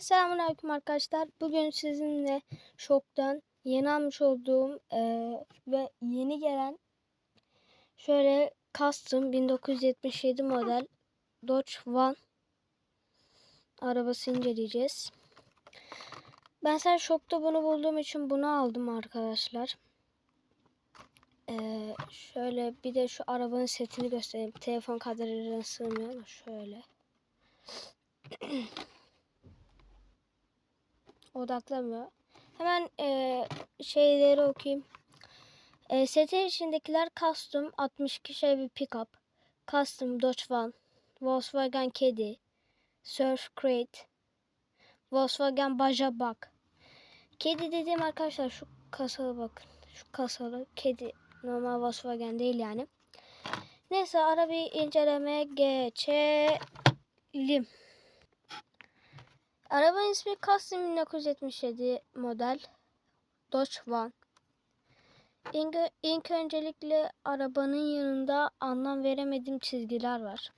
Selamünaleyküm arkadaşlar. Bugün sizinle şoktan yeni almış olduğum eee, ve yeni gelen şöyle custom 1977 model Dodge Van arabası inceleyeceğiz. Ben sen şokta bunu bulduğum için bunu aldım arkadaşlar. Eee, şöyle bir de şu arabanın setini göstereyim. Telefon kadrajına sığmıyor ama şöyle. odaklamıyor. Hemen e, şeyleri okuyayım. E, setin içindekiler Custom 62 Chevy Pickup, Custom Dodge Van, Volkswagen Caddy, Surf Crate, Volkswagen Baja Bak. Kedi dediğim arkadaşlar şu kasalı bakın. Şu kasalı kedi. Normal Volkswagen değil yani. Neyse arabayı incelemeye geçelim. Arabanın ismi Custom 1977 model Dodge Van. İlk, ilk öncelikle arabanın yanında anlam veremediğim çizgiler var.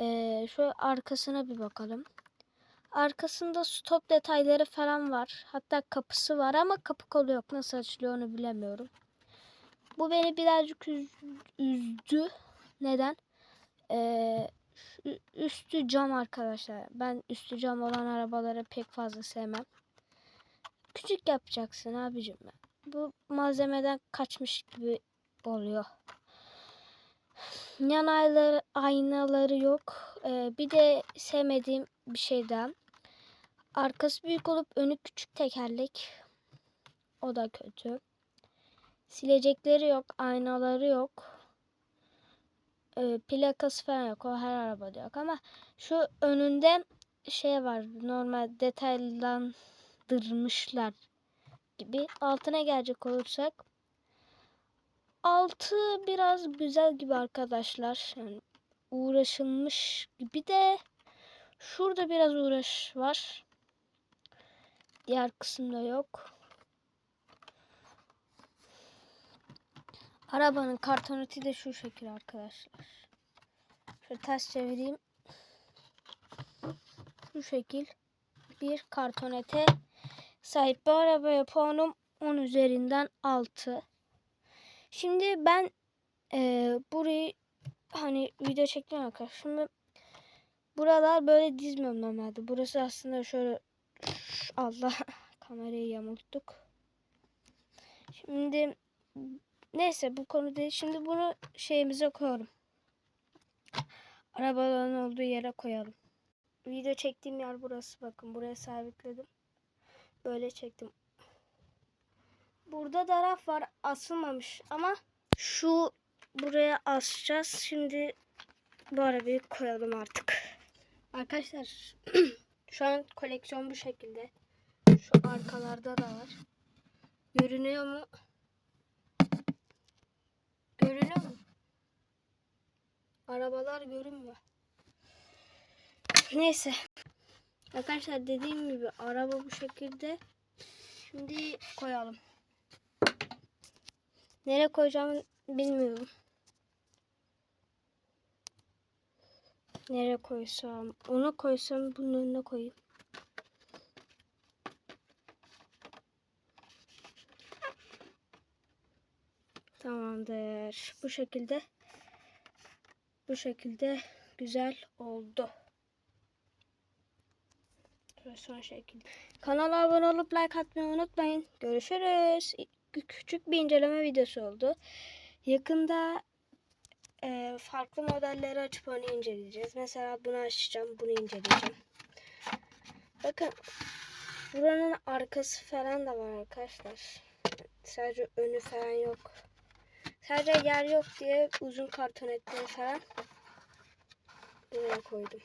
Ee, şu arkasına bir bakalım. Arkasında stop detayları falan var. Hatta kapısı var ama kapı kolu yok. Nasıl açılıyor onu bilemiyorum. Bu beni birazcık üz- üzdü. Neden? Üstü cam arkadaşlar. Ben üstü cam olan arabaları pek fazla sevmem. Küçük yapacaksın abicim. Bu malzemeden kaçmış gibi oluyor. Yan aynaları, aynaları yok. Ee, bir de sevmediğim bir şey daha. Arkası büyük olup önü küçük tekerlek. O da kötü. Silecekleri yok, aynaları yok e, plakası falan yok. O her arabada yok ama şu önünde şey var. Normal detaylandırmışlar gibi. Altına gelecek olursak altı biraz güzel gibi arkadaşlar. Yani uğraşılmış gibi de şurada biraz uğraş var. Diğer kısımda yok. Arabanın kartoneti de şu şekil arkadaşlar. Şöyle ters çevireyim. Şu şekil bir kartonete sahip. Bu arabaya puanım 10 üzerinden 6. Şimdi ben e, burayı hani video çektim arkadaşlar. Şimdi buralar böyle dizmiyorum normalde. Burası aslında şöyle Allah kamerayı yamulttuk. Şimdi Neyse bu konu değil. Şimdi bunu şeyimize koyalım. Arabaların olduğu yere koyalım. Video çektiğim yer burası. Bakın buraya sabitledim. Böyle çektim. Burada da raf var. Asılmamış ama şu buraya asacağız. Şimdi bu arabayı koyalım artık. Arkadaşlar şu an koleksiyon bu şekilde. Şu arkalarda da var. Görünüyor mu? Görünüyor mu? Arabalar görünmüyor. Neyse. Arkadaşlar dediğim gibi araba bu şekilde. Şimdi koyalım. Nereye koyacağımı bilmiyorum. Nereye koysam? Onu koysam bunun önüne koyayım. Tamamdır. Bu şekilde bu şekilde güzel oldu. Son şekilde. Kanala abone olup like atmayı unutmayın. Görüşürüz. Küçük bir inceleme videosu oldu. Yakında e, farklı modelleri açıp onu inceleyeceğiz. Mesela bunu açacağım. Bunu inceleyeceğim. Bakın buranın arkası falan da var arkadaşlar. Sadece önü falan yok. Sadece yer yok diye uzun kartonetleri falan buraya koydum.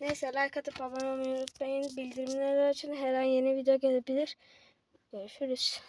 Neyse like atıp abone olmayı unutmayın. Bildirimleri açın. Her an yeni video gelebilir. Görüşürüz.